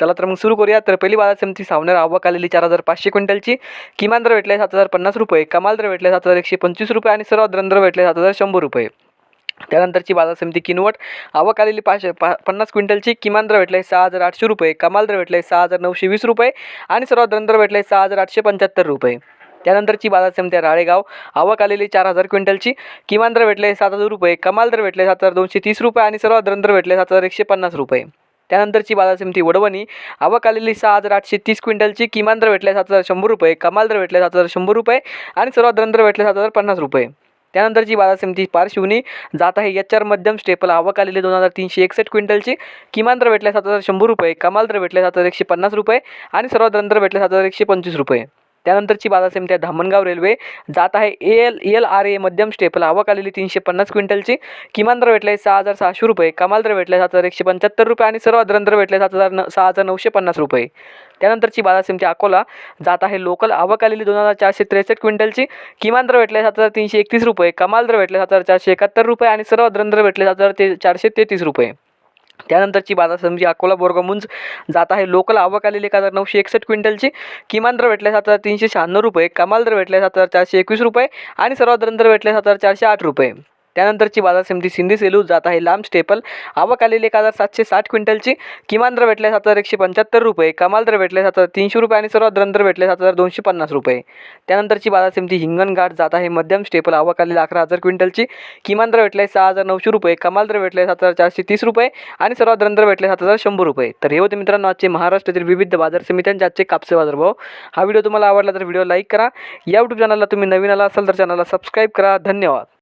चला तर मग सुरू करूया. तर पहिली बाजार समिती सावनेर आवक आलेली चार हजार पाचशे क्विंटलची. किमान दर भेटले सात हजार पन्नास रुपये कमाल दर भेटले सात हजार एकशे पंचवीस रुपये आणि सर्वात दर भेटले सात हजार शंभर रुपये. त्यानंतरची बाजार समिती किनवट आवक आलेली पाचशे पा पन्नास क्विंटलची किमान दर भेटले सहा हजार आठशे रुपये कमाल दर भेटले सहा हजार नऊशे वीस रुपये आणि सर्वात दर भेटले सहा हजार आठशे पंच्याहत्तर रुपये. त्यानंतरची बाजार समिती आहे राळेगाव आवक आलेली चार हजार क्विंटलची किमान दर भेटले सात हजार रुपये कमाल दर भेटले सात हजार दोनशे तीस रुपये आणि सर्वात दर भेटले सात हजार एकशे पन्नास रुपये. त्यानंतरची बाजार समिती वडवणी. आवक आलेली सहा हजार आठशे तीस क्विंटलची किमान दर भेटले सात हजार शंभर रुपये कमाल दर भेटले सात हजार शंभर रुपये आणि सर्वात दर भेटले सात हजार पन्नास रुपये. त्यानंतरची बाजार समिती पारशिवनी जात आहे. एच आर मध्यम स्टेपल आवक आलेली दोन हजार तीनशे एकसष्ट क्विंटलची किमान दर भेटले सात हजार शंभर रुपये कमाल दर भेटले सात हजार एकशे पन्नास रुपये आणि सर्वात दर भेटले सात हजार एकशे पंचवीस रुपये. त्यानंतरची बाजार समिती आहे धामणगाव रेल्वे. जात आहे A L L R A मध्यम स्टेपल. आवक आलेली तीनशे पन्नास क्विंटलची. किमान दर भेटले सहा हजार सहाशे रुपये. कमाल दर भेटले सात हजार एकशे पंच्याहत्तर रुपये आणि सर्व दर भेटले सात हजार न सहा हजार नऊशे पन्नास रुपये. त्यानंतरची बाजार समिती अकोला. जात आहे लोकल. आवक आलेली दोन हजार चारशे त्रेसष्ट क्विंटलची. किमान दर भेटले सात हजार तीनशे एकतीस रुपये. कमाल दर भेटले सात हजार चारशे एकाहत्तर रुपये आणि सर्व दर भेटले सात हजार ते चारशे तेहतीस रुपये. त्यानंतरची बाजार समजी अकोला बोरगामुंज जात आहे. लोकल आवक आलेली एक हजार नऊशे एकसष्ट क्विंटलची. किमान दर भेटले सात हजार तीनशे शहाण्णव रुपये. कमाल दर भेटले सात हजार चारशे एकवीस रुपये. आणि सर्वात दर भेटले सात हजार चारशे आठ रुपये. त्यानंतरची बाजार समिती सिंधी सेलू जात आहे. लांब स्टेपल. आवक आलेली एक हजार सातशे साठ क्विंटलची. किमान दर भेटले सात हजार एकशे पंच्याहत्तर रुपये. कमाल दर भेटले सात हजार तीनशे रुपये आणि सर्वात दर भेटले सात हजार दोनशे पन्नास रुपये. त्यानंतरची बाजार समिती हिंगणघाट जात आहे. मध्यम स्टेपल. आवक आलेली अकरा हजार क्विंटलची. किमान दर भेटले सहा हजार नऊशे रुपये. कमाल दर भेटले सात हजार चारशे तीस रुपये आणि सर्वात दर भेटले सात हजार शंभर रुपये. तर हे होते मित्रांनो आजचे महाराष्ट्रातील विविध बाजार समित्यांचे आजचे कापसे बाजारभाव हा व्हिडिओ तुम्हाला आवडला तर व्हिडिओ लाईक करा. या यूट्यूब चॅनलला तुम्ही नवीन आला असाल तर चॅनलला सबस्क्राईब करा. धन्यवाद.